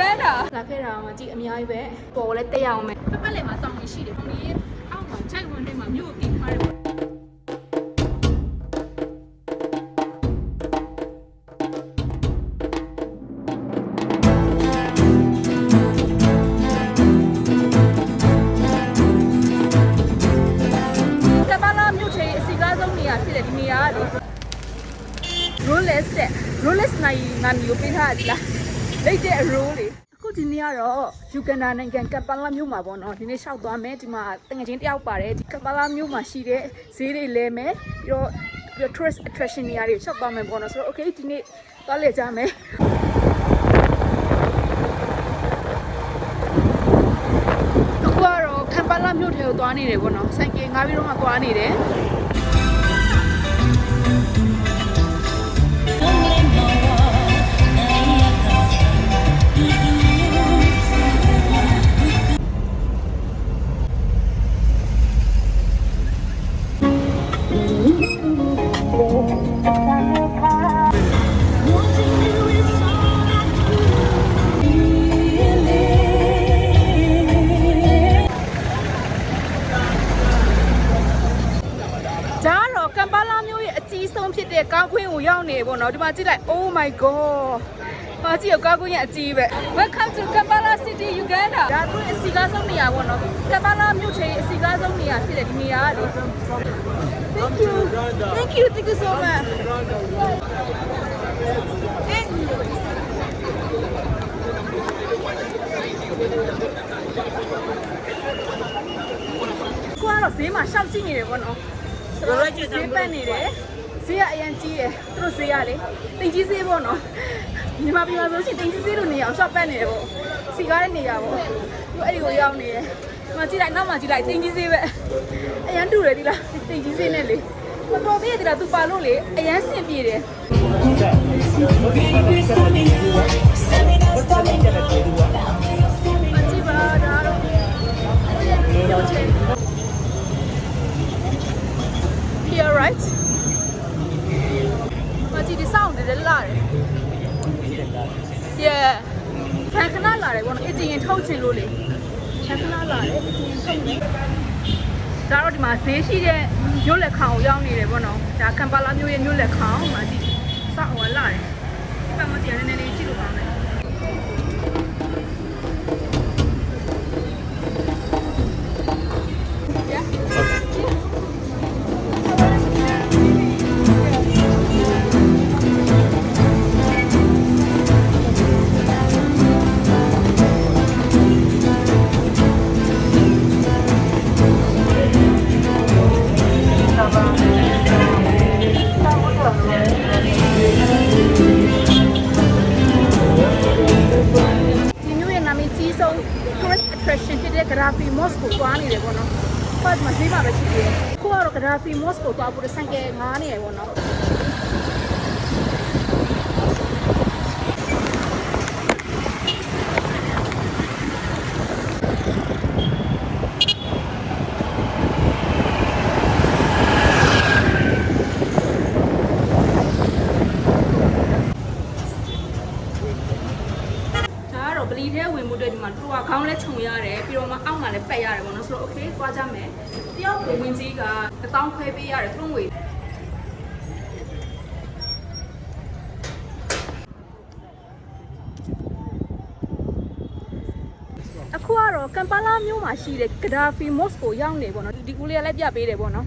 Uganda လာခဲ့တာမှကြည့်အများကြီးပဲပေါ်ကိုလည်းတက်ရအောင်မယ်ပတ်ပတ်လည်မှာတောင်းနေရှိတယ်ပုံကြီးအောက်မှာခြိုက်ဝင်ထဲမှာမြို့ကိုတင်ထားတယ်ပေါ့ကမလာမြို့ချေအစီကားဆုံးနေရာဖြစ်တယ်ဒီနေရာကလေ rollers တဲ့ rollers နိုင်နာမည်ကိုပေးထားတယ်လားလိတ်တဲ့ roll လေအခုဒီနေ့က တော့ယူဂန်ဒါနိုင်ငံကပ်ပလာမြို့မှာပေါ့နော်ဒီနေ့လျှောက်သွားမယ်ဒီမှာတငယ်ချင်းတယောက်ပါတယ်ဒီကပ်ပလာမြို့မှာရှိတဲ့ဈေးတွေလဲမယ်ပြီးတော့ပြီးတော့ tourist attraction နေရာတွေလျှောက်သွားမယ်ပေါ့နော်ဆိုတော့ okay ဒီနေ့သွားလေကြမယ်အခုကတော့ကပ်ပလာမြို့ထဲကိုသွားနေတယ်ပေါ့နော်ဆိုင်ကယ်ငါးပြီးတော့မှသွားနေတယ် င်းကိုရောက်နေပေါ့နော်ဒီမှာကြည့်လိုက် Oh my god ဟာကြည့်ရကားကွင်းရဲ့အကြီးပဲ Welcome to Kampala City Uganda ဒါသူအစီကားဆုံးနေရာပေါ့နော်ကမ်ပါလာမြို့ချေအစီကားဆုံးနေရာဖြစ်တယ်ဒီနေရာကလေ Thank you Thank you Thank you so much ကိုကတော့ဈေးမှာရှောက်ကြည့်နေတယ်ပေါ့နော်ဆိုတော့ဈေးပတ်နေတယ် ဈေးကအရင်ကြီးတယ်သူတို့ဈေးကလေတင်ကြီးဈေးပေါ့နော်မြန်မာပြည်မှာဆိုရှင်တင်ကြီးဈေးလိုနေအောင်ရှောက်ပတ်နေတယ်ပေါ့စီကားတဲ့နေရာပေါ့သူအဲ့ဒီကိုရောက်နေတယ်ဒီမှာကြည့်လိုက်နောက်မှာကြည့်လိုက်တင်ကြီးဈေးပဲအရင်တူတယ်ဒီလားတင်ကြီးဈေးနဲ့လေမတော်သေးတယ်ဒီလားသူပါလို့လေအရင်ဆင်ပြေတယ်အကြည့်ပါဒါတော့ရောက်ချင် Here right မကြည့်ဒီ sound တွေလည်းလာတယ် Yeah ခဏခဏလာတယ်ဘောနော်အကျင်ထုတ်ချင်လို့လေခဏခဏလာတယ်အကျင်ထုတ်နေဒါတော့ဒီမှာဈေးရှိတဲ့မြို့လက်ခေါင်ကိုရောက်နေတယ်ဘောနော်ဒါကမ်ပါလာမြို့ရဲ့မြို့လက်ခေါင်မှာကြည့်စောင့်ဝလာတယ် ကိုသွားဖို့ဆိုင်ကယ်ငားနေရပေါ့နော်။ဒါကတော့ဗလီထဲဝင်မှုအတွက်ဒီမှာသူကခေါင်းလဲခြုံရတယ်ပြီးတော့မှအောက်မှာလည်းပက်ရတယ်ပေါ့နော်ဆိုတော့ okay သွားကြမယ်။တယောက်ကိုဝင်ကြီးက1000ခွဲပေးရတယ်သူတို့ငွေအခုကတော့ကမ် ပါလာမြို့မှာရှိတဲ့ Gaddafi Mosque ကိုရောက်နေပေါ့နော်ဒီကူလေးကလည်းပြပေးတယ်ပေါ့နော်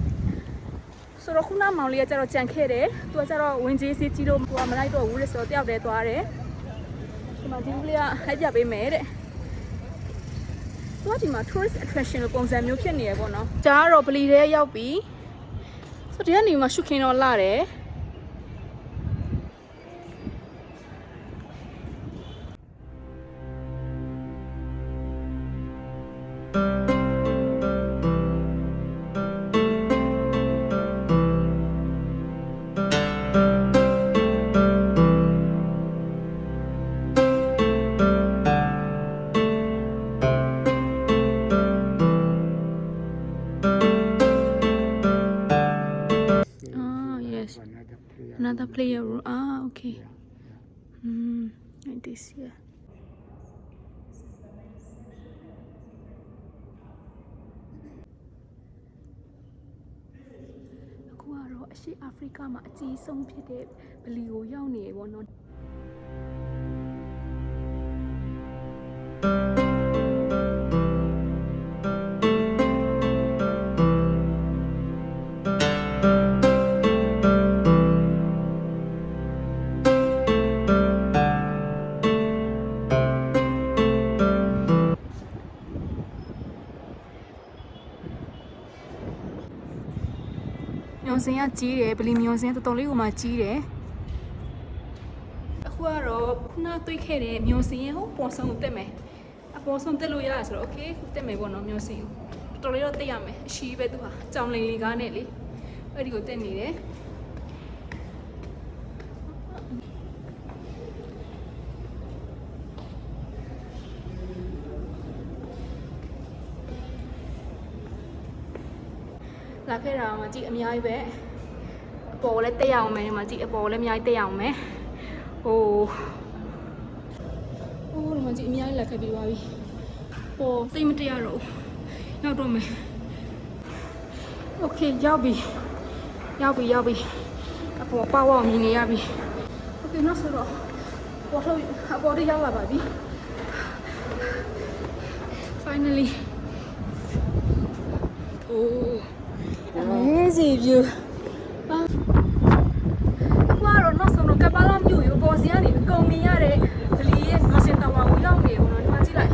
ဆိုတော့ခုနမောင်လေးကကျတော့ကြံခဲ့တယ်သူကကျတော့ဝင်ကြီးစီကြီးလို့သူကမလိုက်တော့ဘူးလေဆိုတော့တယောက်တည်းသွားတယ်ဒီမှာဒီကူလေးကလိုက်ပြပေးမယ်တဲ့သူကဒီမှာ tourist attraction လို့ပုံစံမျိုးဖြစ်နေရပေါ့နော်ဒါကတော့ဗလီထဲရောက်ပြီဆိုတော့ဒီကနေမှရှုခင်းတော့လာတယ် player role. Ah, okay. Hmm, like this, yeah. Aku harus Asia Afrika mak cik song pide beliau yang ni, wonon. စင်ကကြီးတယ်ဗလီမျိုးစင်တော်တော်လေးကိုမှကြီးတယ်အခုကတော့ခုနတွေ့ခဲ့တဲ့မျိုးစင်ရဲ့ဟိုပေါ်ဆုံးကိုတက်မယ်အပေါ်ဆုံးတက်လို့ရရဆိုတော့ okay ခုတက်မယ်ပေါ့နော်မျိုးစင်ကိုတော်တော်လေးတော့တက်ရမယ်အရှိပဲသူဟာကြောင်လိန်လေးကားနဲ့လေအဲ့ဒီကိုတက်နေတယ် လာခဲ့တာမှကြည့်အများကြီးပဲအပေါ်လည်းတက်ရအောင်မယ်ဒီမှာကြည့်အပေါ်လည်းအများကြီးတက်ရအောင်မယ်ဟိုဟိုဒီမှာကြည့်အများကြီးလာခဲ့ပြီးသွားပြီပေါ်တိတ်မတက်ရတော့ဘူးရောက်တော့မယ်โอเคရောက်ပြီရောက်ပြီရောက်ပြီအပေါ်ပါဝအောင်မြင်နေရပြီโอเคနောက်ဆိုတော့ပေါ်ထုတ်အပေါ်တက်ရောက်လာပါပြီ finally oh amazing view အခုကတော့နောက်ဆုံးတော့ကပ်ပါလာမြို့ရောပေါ်စီကနေအကုန်မြင်ရတဲ့ဗလီရဲ့မစင်တာဝါကိုရောက်နေပေါ့နော်ဒီမှာကြည့်လိုက်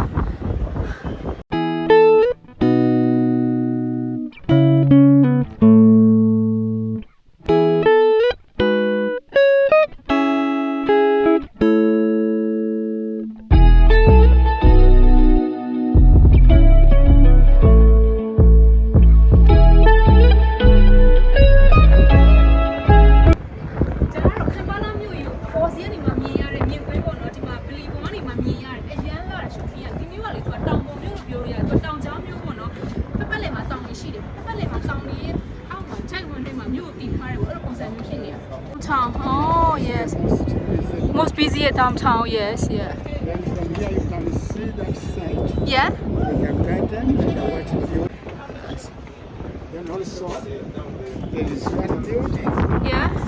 yes yeah. Then from here you can see that side. yeah? You can garden and watch the Then also there is one building. Yeah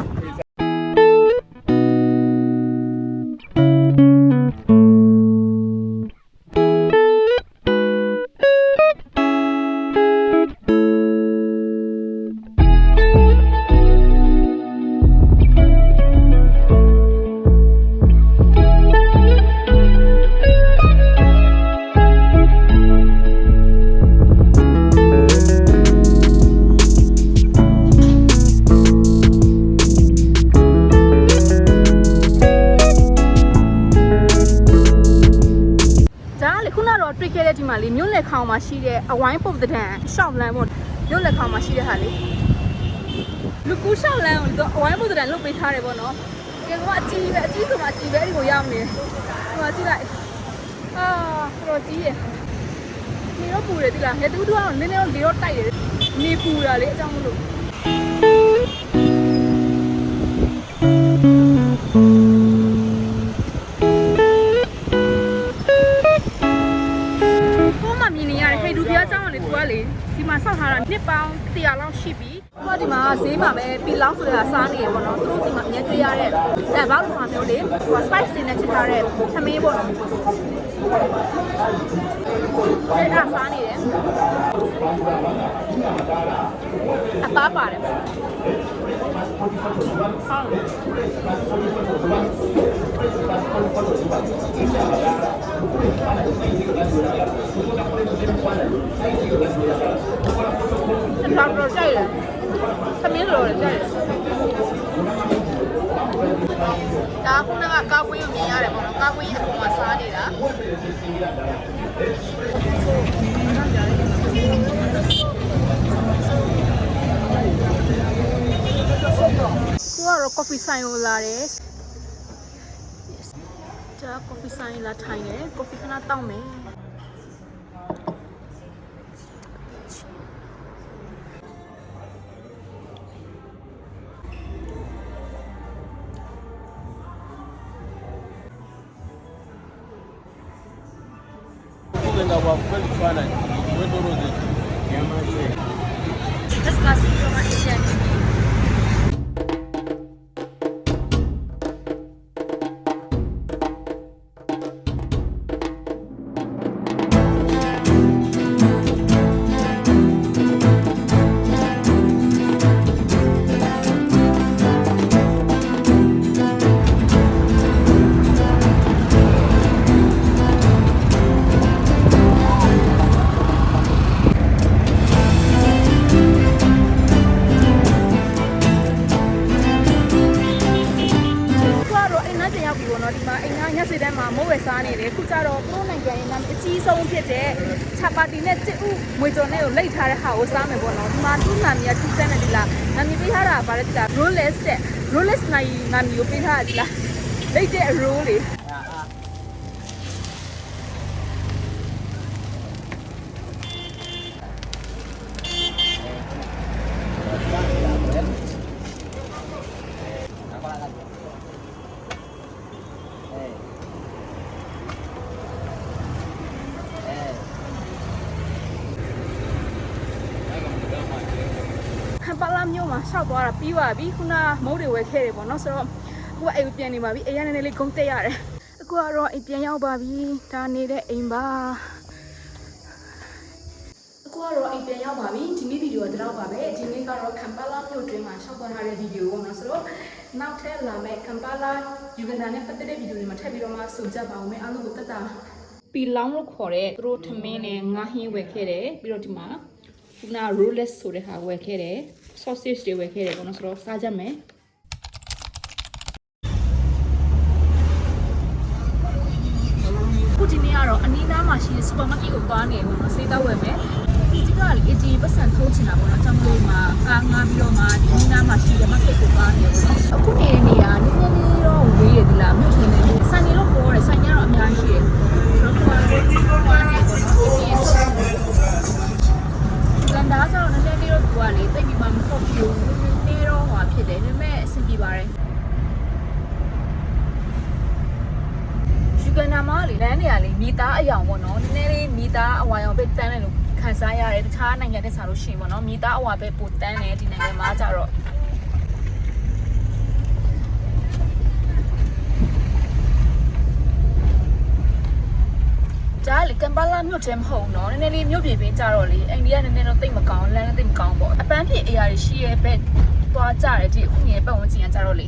လေမြို့လက်ခေါင်မှာရှိတဲ့အဝိုင်းပုတ်တဲ့တန်ရှောက်လန်းပေါ့မြို့လက်ခေါင်မှာရှိတဲ့ဟာလေလူကူရှောက်လန်းကိုသူအဝိုင်းပုတ်တဲ့တန်လုတ်ပေးထားတယ်ပေါ့နော်။ဒီကအကြီးပဲအကြီးဆိုမှအကြီးပဲဒီကိုရောက်နေ။ဒီမှာကြည့်လိုက်။အာတော့ကြီးရယ်။နေတော့ပူတယ်ဒီလားငယ်တူတူကတော့နည်းနည်းတော့လေတော့တိုက်တယ်။နေပူတာလေအကြောင်းမလို့ဟို နှစ်ပေါင်း100လောက်ရှိပြီဟိုဒီမှာဈေးမှာပဲပီလောက်ဆိုတဲ့ဟာစားနေရပေါ့နော်သူတို့စီမှာအများတွေ့ရတဲ့အဲဘာလို့မှာမျိုးလေဟို spice တွေနဲ့ချထားတဲ့သမင်းပေါ့နော်အဲ့ဒါစားနေတယ်အသားပါတယ်ဟုတ် တောင်တော့ကြိုက်တယ်သမင်းလိုလည်းကြိုက်တယ်ဒါခုနကကာကွေးကိုမြင်ရတယ်ပေါ့နော်ကာကွေးရဲ့အပေါ်မှာစားနေတာကိုကတော့ coffee ဆိုင်ကိုလာတယ်ဒါ coffee ဆိုင်လာထိုင်တယ် coffee ခဏတောက်မယ် building our first balance with Rosetta. Yeah, မည်ကိုပေးထားတာဒီလားလိတ်တဲ့ roll လေး ရှောက်သွားတာပြီးပါပြီခုနမုတ်တွေဝယ်ခဲ့တယ်ပေါ့နော်ဆိုတော့အခုကအိမ်ပြန်နေပါပြီအိမ်ရနေနေလေးဂုံတက်ရတယ်အခုကတော့အိမ်ပြန်ရောက်ပါပြီဒါနေတဲ့အိမ်ပါအခုကတော့အိမ်ပြန်ရောက်ပါပြီဒီနေ့ဗီဒီယိုကတော့ပါပဲဒီနေ့ကတော့ခံပါလာမျိုးတွင်းမှာရှောက်သွားထားတဲ့ဗီဒီယိုပေါ့နော်ဆိုတော့နောက်ထပ်လာမယ့်ခံပါလာယူဂန်ဒါနဲ့ပတ်သက်တဲ့ဗီဒီယိုတွေမှာထပ်ပြီးတော့မှစုံကြပါအောင်မယ်အားလုံးကိုတက်တာပီလောင်းလို့ခေါ်တဲ့သူတို့ထမင်းနဲ့ငါးဟင်းဝယ်ခဲ့တယ်ပြီးတော့ဒီမှာခုန rollers ဆိုတဲ့ဟာဝယ်ခဲ့တယ် sausage တွေဝယ်ခဲ့တယ်ပေါ့နော်ဆိုတော့စားကြမယ်ခုဒီနေ့ကတော့အနီးနားမှာရှိတဲ့ supermarket ကိုသွားနေပေါ့နော်စေးတော့ဝယ်မယ်ဒီကလေအကြီးပတ်စံထိုးချင်တာပေါ့နော်ကျောင်းလေးမှာကားငါပြီးတော့မှဒီအနီးနားမှာရှိတဲ့ market ကိုသွားနေပေါ့နော်အခုနေနေရနည်းနည်းလေးတော့ဝေးရဒီလားမြို့ထင်းနေဆိုင်နေတော့ပေါ်တယ်ဆိုင်ရတော့အများကြီးရှိတယ် တန်းတယ်လို့ခံစားရတယ်တခြားနိုင်ငံတဲ့ဆာလို့ရှိရင်ပေါ့နော်မိသားအဝါပဲပိုတန်းတယ်ဒီနိုင်ငံမှာကျတော့ကြားလေကမ်ဘာလာမြို့ထဲမဟုတ်နော်နည်းနည်းလေးမြို့ပြင်ပင်းကြတော့လေအိန္ဒိယနည်းနည်းတော့တိတ်မကောင်းလမ်းလည်းတိတ်မကောင်းပေါ့အပန်းဖြေအရာတွေရှိရဲ့ဘက်သွားကြတယ်ဒီအခုငယ်ပတ်ဝန်းကျင်ကကြတော့လေ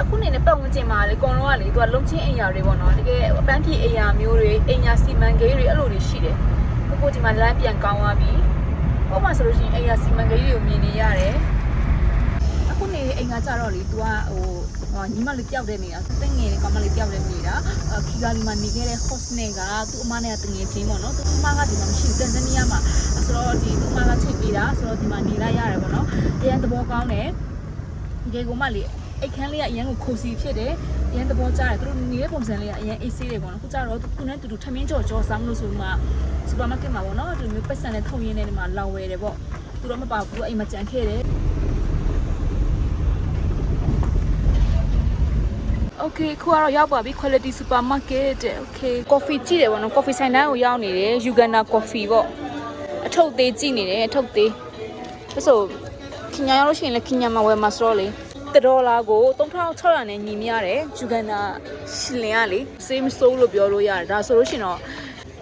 အခုနေနဲ့ပတ်ဝန်း ကျင်မှာလေအကုန်လုံးကလေသူကလုံချင်းအိမ်ယာတွေပေါ့နော်တကယ်အပန်းဖြေအိမ်ယာမျိုးတွေအိမ်ယာစီမံကိန်းတွေအဲ့လိုတွေရှိတယ်ကိုကိုဒီမှာလမ်းပြန်ကောင်းသွားပြီဟိုမှာဆိုလို့ရှိရင်အိမ်ယာစီမံကိန်းတွေကိုမြင်နေရတယ်အခုနေအိမ်ကကြတော့လေ तू ကဟိုဟိုညီမလေးတယောက်တည်းနေတာတငယ်လေးကောင်မလေးတယောက်တည်းနေတာအခီဂါလီမှာနေခဲ့တဲ့ host နဲ့ကသူ့အမနဲ့ကတငယ်ချင်းပေါ့နော်သူ့အမကဒီမှာမရှိဘူးတန်ဇနီးယားမှာဆိုတော့ဒီသူ့အမကချိန်ပေးတာဆိုတော့ဒီမှာနေလိုက်ရတယ်ပေါ့နော်အရင်သဘောကောင်းတယ်ဒီကောင်မလေး အိတ်ခန်းလေးကအရင်ကိုခိုစီဖြစ်တယ်အရင်သဘောကျတယ်သူတို့နေတဲ့ပုံစံလေးကအရင်အေးဆေးတယ်ပေါ့နော်ခုကျတော့ခုနဲ့တူတူထမင်းကြော်ကြော်စားမလို့ဆိုမှစူပါမားကတ်မှာပေါ့နော်ဒီမျိုးပတ်စံနဲ့ထုံရင်းနဲ့ဒီမှာလောင်ဝယ်တယ်ပေါ့သူတော့မပါဘူးအိမ်မှာကြံခဲ့တယ် Okay ခုကတော့ရောက်ပါပြီ quality supermarket တဲ့ Okay coffee ကြည့်တယ်ပေါ့နော် coffee ဆိုင်တန်းကိုရောက်နေတယ် Uganda coffee ပေါ့အထုပ်သေးကြည့်နေတယ်အထုပ်သေးဒါဆိုခင်ညာရောက်လို့ရှိရင်လည်းခင်ညာမှာဝယ်မှာဆိုတော့လေ တဒေါ်လာကို3600နဲ့ညီမျှတယ်ယူဂန်နာရှလင်ကလေစေးမစိုးလို့ပြောလို့ရတယ်ဒါဆိုလို့ရှိရင်တော့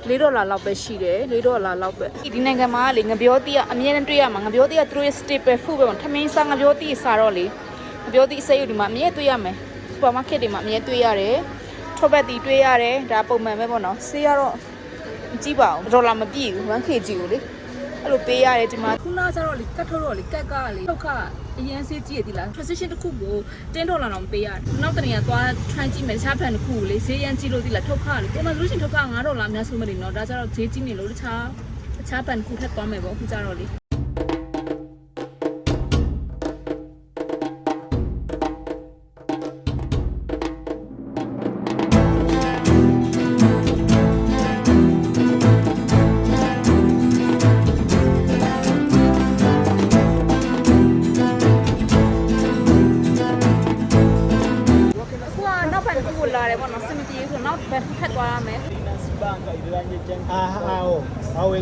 4ဒေါ်လာလောက်ပဲရှိတယ်4ဒေါ်လာလောက်ပဲဒီနိုင်ငံမှာလေငပြောတိကအမြဲတမ်းတွေ့ရမှာငပြောတိကသူတို့ရဲ့ staple food ပဲပေါ့ထမင်းစားငပြောတိစားတော့လေငပြောတိအစိမ်းယူဒီမှာအမြဲတွေ့ရမယ်စူပါမားကတ်တွေမှာအမြဲတွေ့ရတယ်ထောပတ်တီတွေ့ရတယ်ဒါပုံမှန်ပဲပေါ့နော်ဆေးကတော့မကြည့်ပါဘူးဒေါ်လာမပြည့်ဘူး 1kg ကိုလေ အဲ့လိုပေးရတယ်ဒီမှာခုနကကျတော့လေကတ်ထုတ်တော့လေကက်ကလေထုတ်ခအရင်စေးကြည့်ရသီလား transition တစ်ခုကို10ဒေါ်လာတော့ပေးရတယ်နောက်တနေ့ကသွား try ကြည့်မယ်တခြား plan တစ်ခုကိုလေဈေးရန်ကြည့်လို့သီလားထုတ်ခလေပုံမှန်ဆိုလို့ရှိရင်ထုတ်ခ9ဒေါ်လာအများဆုံးမနေတော့ဒါကျတော့ဈေးကြီးနေလို့တခြားတခြား plan တစ်ခုထပ်သွားမယ်ပေါ့အခုကျတော့လေ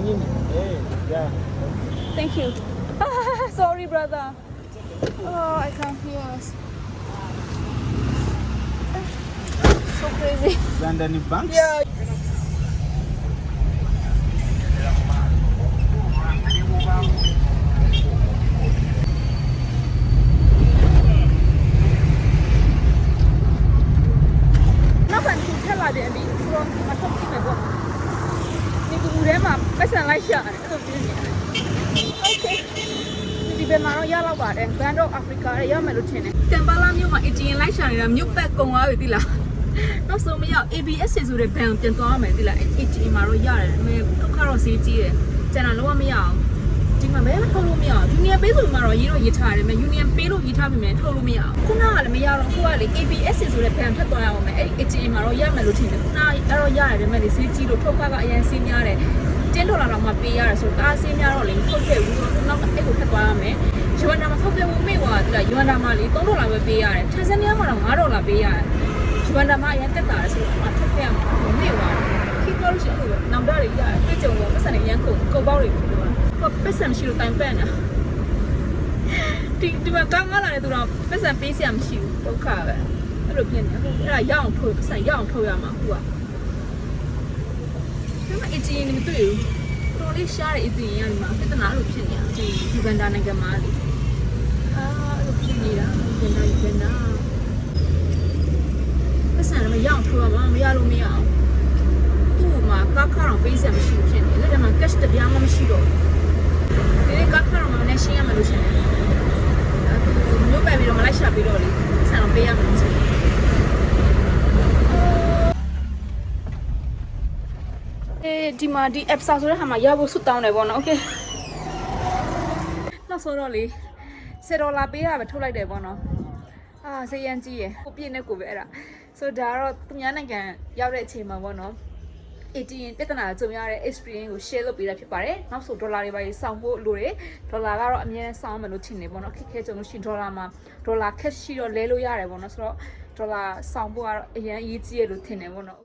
you. Eh. Thank you. Sorry, brother. Oh, I can't hear us. So crazy. Uganda ni banks. Yeah. ပြန်ပြီဆိုတော့မထုတ်ကြည့်မယ်ပေါ့ဒီကူထဲမှာပတ်စံလိုက်ရှာတယ်အဲ့လိုပြင်းနေโอเคဒီဘက်မှာတော့ရတော့ပါတယ်ဘန်တော့အာဖရိကရဲ့ရမယ်လို့ထင်တယ်တမ်ပါလာမြို့မှာအဂျင်လိုက်ရှာနေတာမြို့ပတ်ကုံသွားပြီတိလားနောက်ဆုံးမရ ABS ဆိုတဲ့ဘန်ကိုပြန်သွားရမယ်တိလားအဂျင်မှာတော့ရတယ်ဒါပေမဲ့ဒုက္ခတော့ဈေးကြီးတယ်ကျန်တာလုံးဝမရအောင် ဒီမှာမဲထုတ်လို့မရအောင် Union Pay ဆိုမှတော့ရေးတော့ရေးထားတယ်မယ် Union Pay လို့ရေးထားပြီမယ်ထုတ်လို့မရအောင်ခုနကလည်းမရတော့ခုကလေ ABS ဆိုတဲ့ဘန်ထပ်သွားရအောင်မယ်အဲ့ဒီ ATM မှာတော့ရမယ်လို့ထင်တယ်ခုနအဲ့တော့ရတယ်ဒါပေမဲ့ဈေးကြီးလို့ထုတ်ခကအရင်စီးများတယ်10ဒေါ်လာတော့မှပေးရတယ်ဆိုတော့အားစီးများတော့လေထုတ်ခဲ့ဘူးဆိုတော့နောက်အဲ့ကိုထပ်သွားရမယ်ယူဝန်ဒါမှာထုတ်ခဲ့ဘူးမိသွားတယ်ယူဝန်ဒါမှာလေ3ဒေါ်လာပဲပေးရတယ်ထန်ဇန်နီးယားမှာတော့5ဒေါ်လာပေးရတယ်ယူဝန်ဒါမှာအရင်တက်တာလေဆိုတော့အမှထုတ်ခဲ့ရမှာမိသွားတယ်ခိကောလို့ရှိရင်အဲ့လိုပဲနောင်တတွေရတယ်တွေ့ကြုံတော့ပတ်စံတွေရန်ကုန်ကုန်ပေါက်တွေ ဖြစ်သွားတယ်ဟိုပတ်စံရှိလို့တိုင်ပန့်တာဒီဒီမှာကောင်းကားလာတဲ့သူတော့ပတ်စံပေးစရာမရှိဘူးဒုက္ခပဲအဲ့လိုဖြစ်နေအခုအဲ့ဒါရအောင်ထုတ်ပတ်စံရအောင်ထုတ်ရမှာအခုကဒါပေမဲ့အချင်းနေမတွေ့ဘူးတော်လေးရှားတဲ့အချင်းရဒီမှာပြဿနာအဲ့လိုဖြစ်နေတာဒီယူဂန်ဒါနိုင်ငံမှာလေအာအဲ့လိုဖြစ်နေတာယူဂန်ဒါယူဂန်ဒါပတ်စံလည်းမရအောင်ထုတ်ရမှာမရလို့မရအောင်သူ့မှာကားခါအောင်ပေးစရာမရှိဘူးဖြစ်နေတယ်လက်ထမှာ cash တပြားမှမရှိတော့ဘူး ဒီကားခါအောင်မနဲ့ရှင်းရမယ်လို့ရှင်းတယ် မြို့ပဲပြီးတော့မလိုက်ရှာပြီးတော့လေဆန်တော့ပေးရမှာချင်အဲဒီမှာဒီ app စာဆိုတဲ့ဟာမှာရဖို့ဆွတောင်းတယ်ပေါ့နော်โอเคနောက်ဆိုတော့လေ10ဒေါ်လာပေးရပဲထုတ်လိုက်တယ်ပေါ့နော်အာစေးရန်ကြီးရယ်ကိုပြည့်နဲ့ကိုပဲအဲ့ဒါဆိုဒါကတော့သူများနိုင်ငံရောက်တဲ့အချိန်မှာပေါ့နော် ATM ပြဿနာကြုံရတဲ့ experience ကို share လုပ်ပေးတာဖြစ်ပါတယ်။နောက်ဆိုဒေါ်လာတွေပါရေးစောင့်ဖို့လိုတယ်။ဒေါ်လာကတော့အများနဲ့စောင့်မယ်လို့ထင်နေပေါ့နော်။ခက်ခဲကြုံလို့ရှိရင်ဒေါ်လာမှာဒေါ်လာ cash ရှိတော့လဲလို့ရတယ်ပေါ့နော်။ဆိုတော့ဒေါ်လာစောင့်ဖို့ကတော့အရင်အရေးကြီးရလို့ထင်နေပေါ့နော်။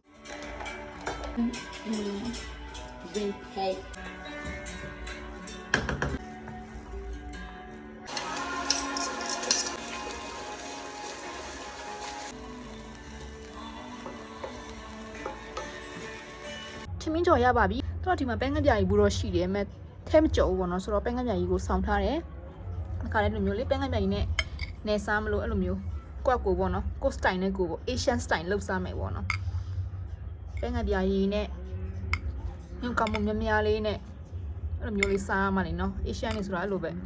Big head. မင်းကြော်ရပါပြီ။တော့ဒီမှာပန်းကပြာကြီးဘူးတော့ရှိတယ်။မဲ့ထဲမကြော်ဘူးပေါ့နော်။ဆိုတော့ပန်းကပြာကြီးကိုစောင့်ထားတယ်။အခါလေးလိုမျိုးလေးပန်းကပြာကြီးနဲ့နေစားမလို့အဲ့လိုမျိုးကွက်ကိုပေါ့နော်။ကို style နဲ့ကိုပေါ့ Asian style လောက်စားမယ်ပေါ့နော်။ပန်းကပြာကြီးနဲ့ညကမများများလေးနဲ့အဲ့လိုမျိုးလေးစားရမှလေနော်။ Asian နေဆိုတာအဲ့လိုပဲ။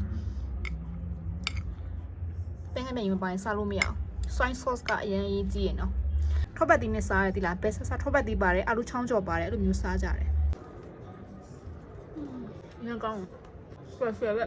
ပန်းကပြာကြီးမပိုင်စားလို့မရအောင်။ soy sauce ကအရင်အရေးကြီးရနော်။ ထောပတ်သီးနဲ့စားရသည်လားဘယ်ဆက်စားထောပတ်သီးပါတယ်အာလူချောင်းကြော်ပါတယ်အဲ့လိုမျိုးစားကြတယ်။ညကောင်းဆွဲဆွဲပဲ